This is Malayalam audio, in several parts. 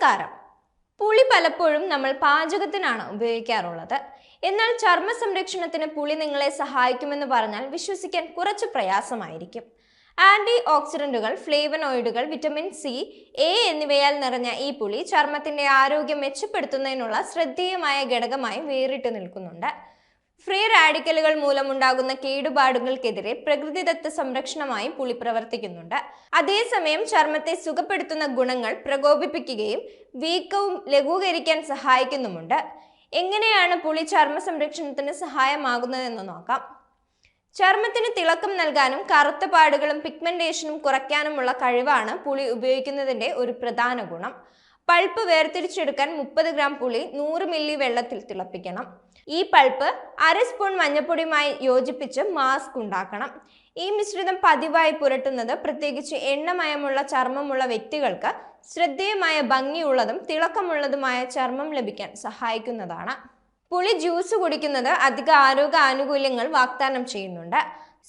നമസ്കാരം. പുളി പലപ്പോഴും നമ്മൾ പാചകത്തിനാണ് ഉപയോഗിക്കാറുള്ളത്. എന്നാൽ ചർമ്മ സംരക്ഷണത്തിന് പുളി നിങ്ങളെ സഹായിക്കുമെന്ന് പറഞ്ഞാൽ വിശ്വസിക്കാൻ കുറച്ച് പ്രയാസമായിരിക്കും. ആന്റി ഓക്സിഡന്റുകൾ ഫ്ലേവനോയിഡുകൾ വിറ്റമിൻ സി എ എന്നിവയാൽ നിറഞ്ഞ ഈ പുളി ചർമ്മത്തിന്റെ ആരോഗ്യം മെച്ചപ്പെടുത്തുന്നതിനുള്ള ശ്രദ്ധേയമായ ഘടകമായി വേറിട്ട് നിൽക്കുന്നുണ്ട്. ഫ്രീ റാഡിക്കലുകൾ മൂലമുണ്ടാകുന്ന കേടുപാടുകൾക്കെതിരെ പ്രകൃതിദത്ത സംരക്ഷണമായി പുളി പ്രവർത്തിക്കുന്നുണ്ട്. അതേസമയം ചർമ്മത്തെ സുഖപ്പെടുത്തുന്ന ഗുണങ്ങൾ പ്രകോപിപ്പിക്കുകയും വീക്കവും ലഘൂകരിക്കാൻ സഹായിക്കുന്നുമുണ്ട്. എങ്ങനെയാണ് പുളി ചർമ്മ സംരക്ഷണത്തിന് സഹായമാകുന്നതെന്ന് നോക്കാം. ചർമ്മത്തിന് തിളക്കം നൽകാനും കറുത്ത പാടുകളും പിഗ്മെന്റേഷനും കുറയ്ക്കാനുമുള്ള കഴിവാണ് പുളി ഉപയോഗിക്കുന്നതിന്റെ ഒരു പ്രധാന ഗുണം. പൾപ്പ് വേർതിരിച്ചെടുക്കാൻ മുപ്പത് ഗ്രാം പുളി നൂറ് മില്ലി വെള്ളത്തിൽ തിളപ്പിക്കണം. ഈ പൾപ്പ് അര സ്പൂൺ മഞ്ഞൾപ്പൊടിയുമായി യോജിപ്പിച്ച് മാസ്ക് ഉണ്ടാക്കണം. ഈ മിശ്രിതം പതിവായി പുരട്ടുന്നത് പ്രത്യേകിച്ച് എണ്ണമയമുള്ള ചർമ്മമുള്ള വ്യക്തികൾക്ക് ശ്രദ്ധേയമായ ഭംഗിയുള്ളതും തിളക്കമുള്ളതുമായ ചർമ്മം ലഭിക്കാൻ സഹായിക്കുന്നതാണ്. പുളി ജ്യൂസ് കുടിക്കുന്നത് അധിക ആരോഗ്യ ആനുകൂല്യങ്ങൾ വാഗ്ദാനം ചെയ്യുന്നുണ്ട്.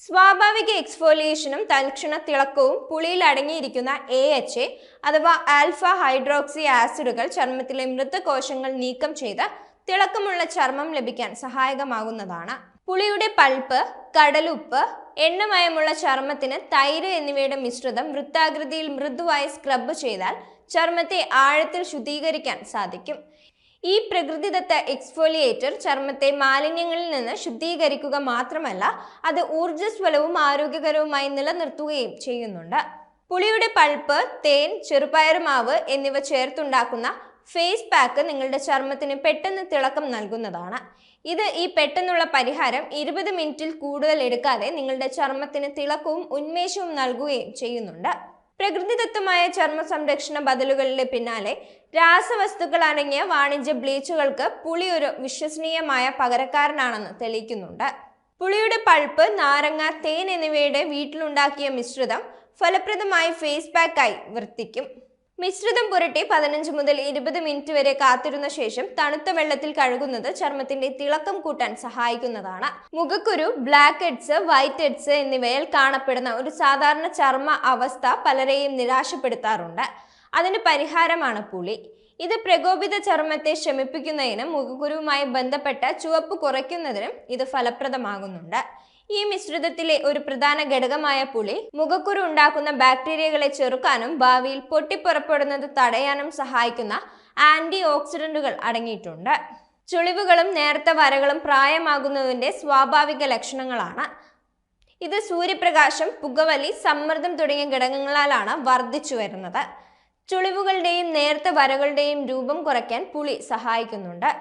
സ്വാഭാവിക എക്സ്ഫോലിയേഷനും തൽക്ഷണ തിളക്കവും പുളിയിൽ അടങ്ങിയിരിക്കുന്ന എ എച്ച് എ അഥവാ ആൽഫ ഹൈഡ്രോക്സി ആസിഡുകൾ ചർമ്മത്തിലെ മൃതകോശങ്ങൾ നീക്കം ചെയ്ത് തിളക്കമുള്ള ചർമ്മം ലഭിക്കാൻ സഹായകമാകുന്നതാണ്. പുളിയുടെ പൾപ്പ് കടലുപ്പ് എണ്ണമയമുള്ള ചർമ്മത്തിന് തൈര് എന്നിവയുടെ മിശ്രിതം വൃത്താകൃതിയിൽ മൃദുവായി സ്ക്രബ് ചെയ്താൽ ചർമ്മത്തെ ആഴത്തിൽ ശുദ്ധീകരിക്കാൻ സാധിക്കും. ഈ പ്രകൃതിദത്ത എക്സ്ഫോലിയേറ്റർ ചർമ്മത്തെ മാലിന്യങ്ങളിൽ നിന്ന് ശുദ്ധീകരിക്കുക മാത്രമല്ല അത് ഊർജസ്വലവും ആരോഗ്യകരവുമായി നിലനിർത്തുകയും ചെയ്യുന്നുണ്ട്. പുളിയുടെ പൾപ്പ് തേൻ ചെറുപയർ മാവ് എന്നിവ ചേർത്തുണ്ടാക്കുന്ന ഫേസ് പാക്ക് നിങ്ങളുടെ ചർമ്മത്തിന് പെട്ടെന്ന് തിളക്കം നൽകുന്നതാണ്. ഇത് ഈ പെട്ടെന്നുള്ള പരിഹാരം ഇരുപത് മിനിറ്റിൽ കൂടുതൽ എടുക്കാതെ നിങ്ങളുടെ ചർമ്മത്തിന് തിളക്കവും ഉന്മേഷവും നൽകുകയും ചെയ്യുന്നുണ്ട്. പ്രകൃതിദത്തമായ ചർമ്മ സംരക്ഷണ ബദലുകളിലെ പിന്നാലെ രാസവസ്തുക്കൾ അടങ്ങിയ വാണിജ്യ ബ്ലീച്ചുകൾക്ക് പുളി ഒരു വിശ്വസനീയമായ പകരക്കാരനാണെന്ന് തെളിയിക്കുന്നുണ്ട്. പുളിയുടെ പൾപ്പ് നാരങ്ങ തേൻ എന്നിവയുടെ വീട്ടിലുണ്ടാക്കിയ മിശ്രിതം ഫലപ്രദമായി ഫേസ് പാക്കായി വർത്തിക്കും മിശ്രിതം പുരട്ടി പതിനഞ്ച് മുതൽ ഇരുപത് മിനിറ്റ് വരെ കാത്തിരുന്ന ശേഷം തണുത്ത വെള്ളത്തിൽ കഴുകുന്നത് ചർമ്മത്തിന്റെ തിളക്കം കൂട്ടാൻ സഹായിക്കുന്നതാണ്. മുഖക്കുരു ബ്ലാക്ക് ഹെഡ്സ് വൈറ്റ് ഹെഡ്സ് എന്നിവയിൽ കാണപ്പെടുന്ന ഒരു സാധാരണ ചർമ്മ അവസ്ഥ പലരെയും നിരാശപ്പെടുത്താറുണ്ട്. അതിന് പരിഹാരമാണ് പുളി. ഇത് പ്രകോപിത ചർമ്മത്തെ ശമിപ്പിക്കുന്നതിനും മുഖക്കുരുവുമായി ബന്ധപ്പെട്ട ചുവപ്പ് കുറയ്ക്കുന്നതിനും ഇത് ഫലപ്രദമാകുന്നുണ്ട്. ഈ മിശ്രിതത്തിലെ ഒരു പ്രധാന ഘടകമായ പുളി മുഖക്കുരു ഉണ്ടാക്കുന്ന ബാക്ടീരിയകളെ ചെറുക്കാനും ഭാവിയിൽ പൊട്ടിപ്പുറപ്പെടുന്നത് തടയാനും സഹായിക്കുന്ന ആന്റി ഓക്സിഡന്റുകൾ അടങ്ങിയിട്ടുണ്ട്. ചുളിവുകളും നേർത്ത വരകളും പ്രായമാകുന്നതിന്റെ സ്വാഭാവിക ലക്ഷണങ്ങളാണ്. ഇത് സൂര്യപ്രകാശം പുകവലി സമ്മർദ്ദം തുടങ്ങിയ ഘടകങ്ങളാലാണ് വർദ്ധിച്ചു വരുന്നത്. ചുളിവുകളുടെയും നേർത്ത വരകളുടെയും രൂപം കുറയ്ക്കാൻ പുളി സഹായിക്കുന്നുണ്ട്.